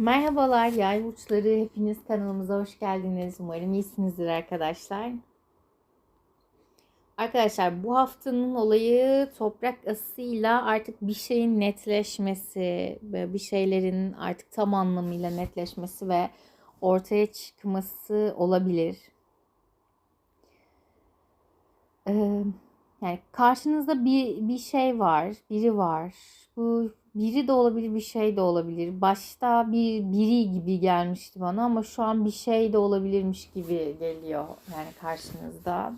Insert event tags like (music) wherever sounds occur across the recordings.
Merhabalar yay burçları hepiniz kanalımıza hoş geldiniz. Umarım iyisinizdir arkadaşlar. Arkadaşlar bu haftanın olayı toprak asıyla artık bir şeyin netleşmesi, ve bir şeylerin artık tam anlamıyla netleşmesi ve ortaya çıkması olabilir. Ee, yani karşınızda bir bir şey var, biri var. Bu biri de olabilir, bir şey de olabilir. Başta bir biri gibi gelmişti bana ama şu an bir şey de olabilirmiş gibi geliyor yani karşınızda.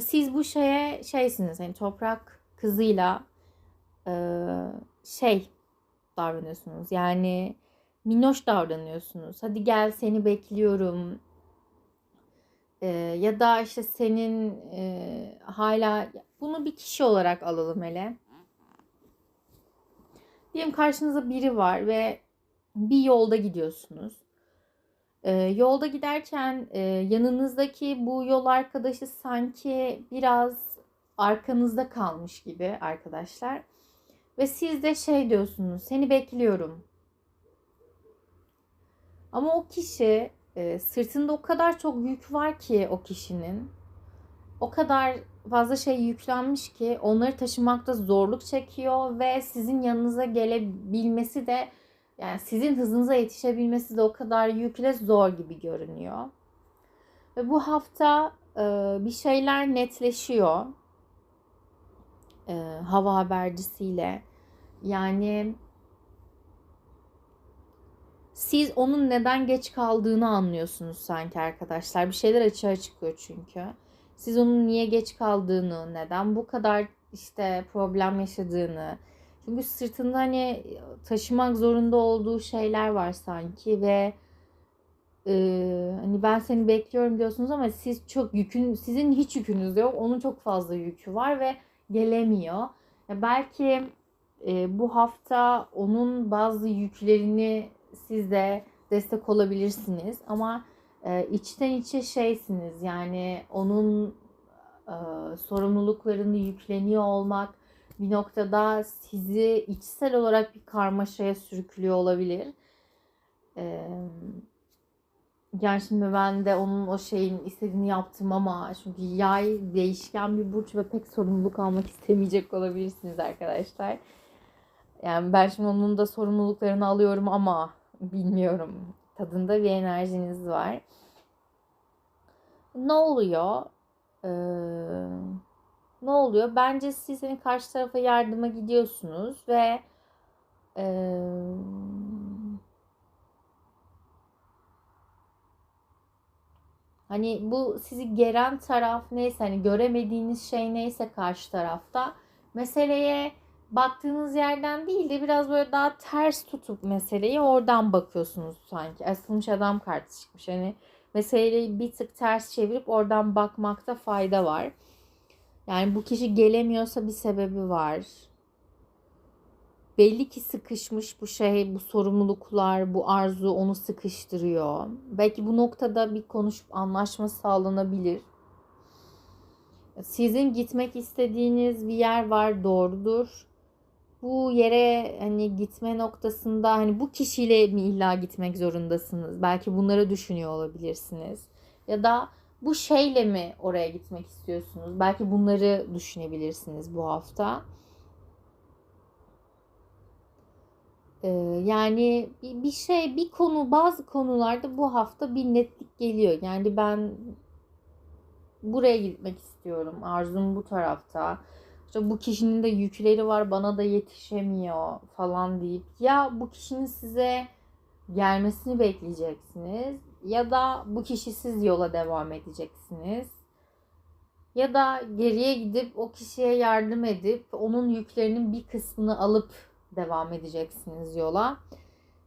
Siz bu şeye şeysiniz hani toprak kızıyla e, şey davranıyorsunuz. Yani minnoş davranıyorsunuz. Hadi gel seni bekliyorum. E, ya da işte senin e, hala bunu bir kişi olarak alalım hele Diyelim karşınızda biri var ve bir yolda gidiyorsunuz. Ee, yolda giderken e, yanınızdaki bu yol arkadaşı sanki biraz arkanızda kalmış gibi arkadaşlar. Ve siz de şey diyorsunuz, seni bekliyorum. Ama o kişi e, sırtında o kadar çok yük var ki o kişinin. O kadar fazla şey yüklenmiş ki onları taşımakta zorluk çekiyor ve sizin yanınıza gelebilmesi de yani sizin hızınıza yetişebilmesi de o kadar yükle zor gibi görünüyor. Ve bu hafta e, bir şeyler netleşiyor. E, hava habercisiyle. Yani siz onun neden geç kaldığını anlıyorsunuz sanki arkadaşlar. Bir şeyler açığa çıkıyor çünkü. Siz onun niye geç kaldığını, neden bu kadar işte problem yaşadığını. Çünkü sırtında hani taşımak zorunda olduğu şeyler var sanki ve e, hani ben seni bekliyorum diyorsunuz ama siz çok yükün sizin hiç yükünüz yok. Onun çok fazla yükü var ve gelemiyor. Ya belki e, bu hafta onun bazı yüklerini siz de destek olabilirsiniz ama e, içten içe şeysiniz yani onun e, sorumluluklarını yükleniyor olmak bir noktada sizi içsel olarak bir karmaşaya sürüklüyor olabilir. E, yani şimdi ben de onun o şeyin istediğini yaptım ama çünkü yay değişken bir burç ve pek sorumluluk almak istemeyecek olabilirsiniz arkadaşlar. Yani ben şimdi onun da sorumluluklarını alıyorum ama bilmiyorum tadında bir enerjiniz var. Ne oluyor? Ee, ne oluyor? Bence siz hani karşı tarafa yardıma gidiyorsunuz ve e, hani bu sizi geren taraf neyse hani göremediğiniz şey neyse karşı tarafta meseleye baktığınız yerden değil de biraz böyle daha ters tutup meseleyi oradan bakıyorsunuz sanki. Asılmış adam kartı çıkmış. Hani meseleyi bir tık ters çevirip oradan bakmakta fayda var. Yani bu kişi gelemiyorsa bir sebebi var. Belli ki sıkışmış bu şey, bu sorumluluklar, bu arzu onu sıkıştırıyor. Belki bu noktada bir konuşup anlaşma sağlanabilir. Sizin gitmek istediğiniz bir yer var doğrudur bu yere hani gitme noktasında hani bu kişiyle mi illa gitmek zorundasınız? Belki bunları düşünüyor olabilirsiniz. Ya da bu şeyle mi oraya gitmek istiyorsunuz? Belki bunları düşünebilirsiniz bu hafta. Ee, yani bir şey, bir konu, bazı konularda bu hafta bir netlik geliyor. Yani ben buraya gitmek istiyorum. Arzum bu tarafta işte bu kişinin de yükleri var bana da yetişemiyor falan deyip ya bu kişinin size gelmesini bekleyeceksiniz ya da bu kişisiz yola devam edeceksiniz. Ya da geriye gidip o kişiye yardım edip onun yüklerinin bir kısmını alıp devam edeceksiniz yola.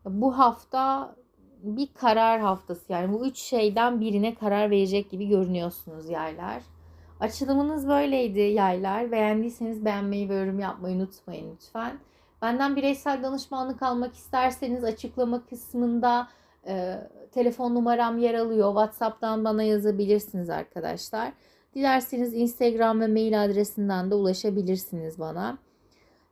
Bu hafta bir karar haftası yani bu üç şeyden birine karar verecek gibi görünüyorsunuz yaylar. Açılımınız böyleydi yaylar. Beğendiyseniz beğenmeyi ve yorum yapmayı unutmayın lütfen. Benden bireysel danışmanlık almak isterseniz açıklama kısmında e, telefon numaram yer alıyor. WhatsApp'tan bana yazabilirsiniz arkadaşlar. Dilerseniz Instagram ve mail adresinden de ulaşabilirsiniz bana.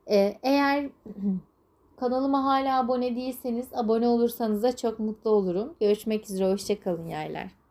E, eğer (clears throat) Kanalıma hala abone değilseniz abone olursanız da çok mutlu olurum. Görüşmek üzere. Hoşçakalın yaylar.